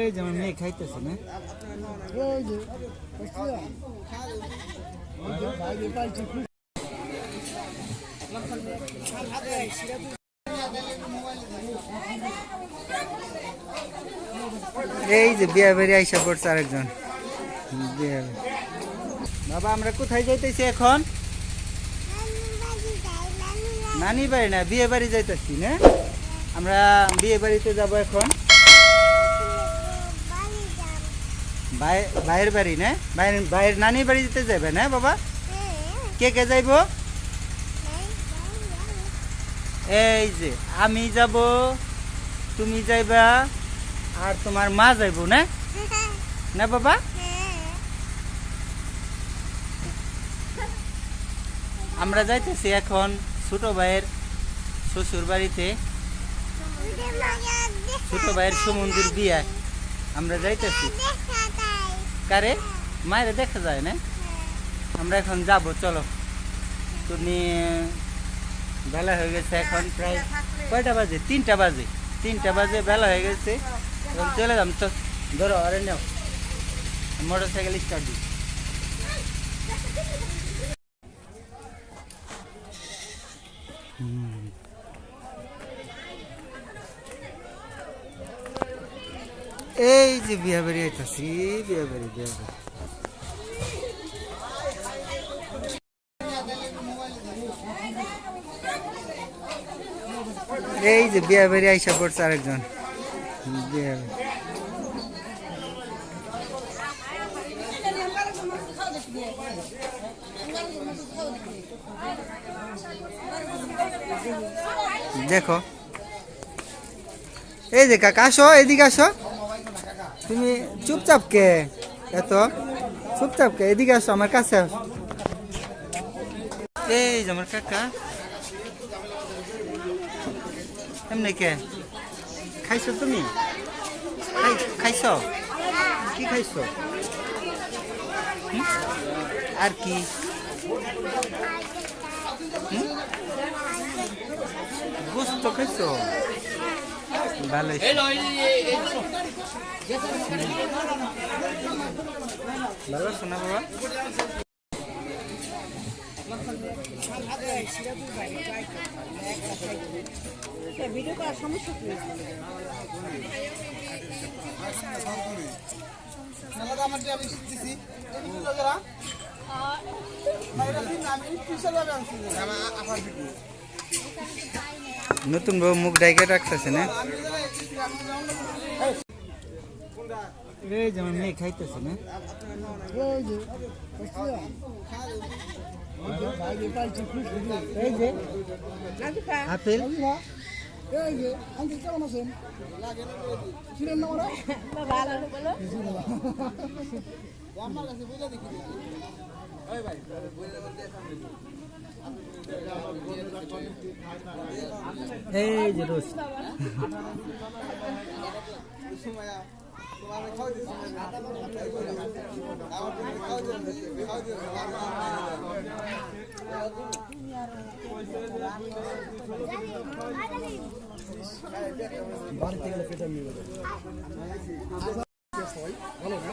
এই যেমন মেয়ে খাইতেছে না যে যে এই যে বিয়া বাড়ি আইসা পড়ছে আরেকজন। বাবা, আমরা কোথায় যাইতেছি এখন? নানি বাড়ি না, বিয়ে বাড়ি যাইতেছি না? আমরা বিয়ে বাড়িতে যাব এখন। বাই- বাইরের বাড়ি, না? বাইরের নানি বাড়ি যেতে যাবে না বাবা? কে কে যাইব? এই যে, আমি যাব, তুমি যাইবা, আর তোমার মা যাইব, না? না বাবা? আমরা যাইতেছি এখন ছোট ভাইয়ের শ্বশুর বাড়িতে। ছোট ভাইয়ের সমুদ্রের বিয়া। আমরা যাইতেছি। কারে মায়ের দেখা যায় না? আমরা এখন যাব, চলো। তুমি বেলা হয়ে গেছে এখন প্রায় কয়টা বাজে? তিনটা বাজে। তিনটা বাজে, বেলা হয়ে গেছে। এখন চলে যাম তো ধরো, আরে নাও। মোটর সাইকেল স্টার্ট দিই। হুম। এই যে বিয়া বাড়ি আইতাছি, বিয়া বাড়ি বিয়া বাড়ি। এই যে বিয়া বাড়ি আইসা পড়ছে আরেকজন। বিয়া। দেখো। এই যে কাকা, আসো, এদিকে আসো। তুমি চুপচাপ কে? এত চুপচাপ কে? এদিকে আসো, আমার কাছে এই যে আমার কাকা। এমনি কে? খাইছো তুমি? খাই, খাইছো? কি খাইছো? আর কি? গোস্ত খাইছো? ভালো ভালো শোনা না ওই যে বুঝছিস? ওই যে বাইরে পাইছি খুব এই যে। আপেল? এই যে আন্টি কেমন আছেন ছিলেন না ওরা এই যে রোজ বাড়িতে গেলে পেটে নিয়ে ভালো না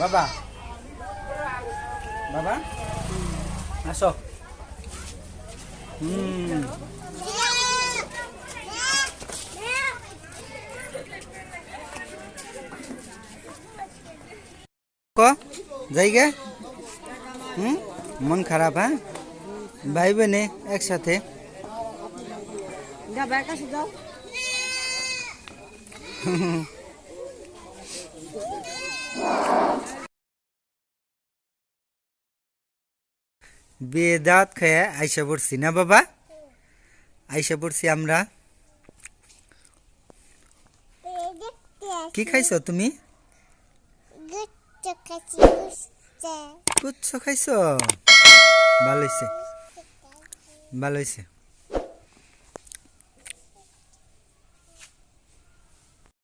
বাবা। বাবা? আসো। হুম ক জায়গা হুম মন খারাপ হ্যাঁ ভাই বোনে একসাথে যা ব্যাগ কাছে বিয়ে দাঁত খেয়ে আইসা পড়ছি, না বাবা? আইসা পড়ছি আমরা। কি খাইছো তুমি? ভালো হয়েছে ভালো হয়েছে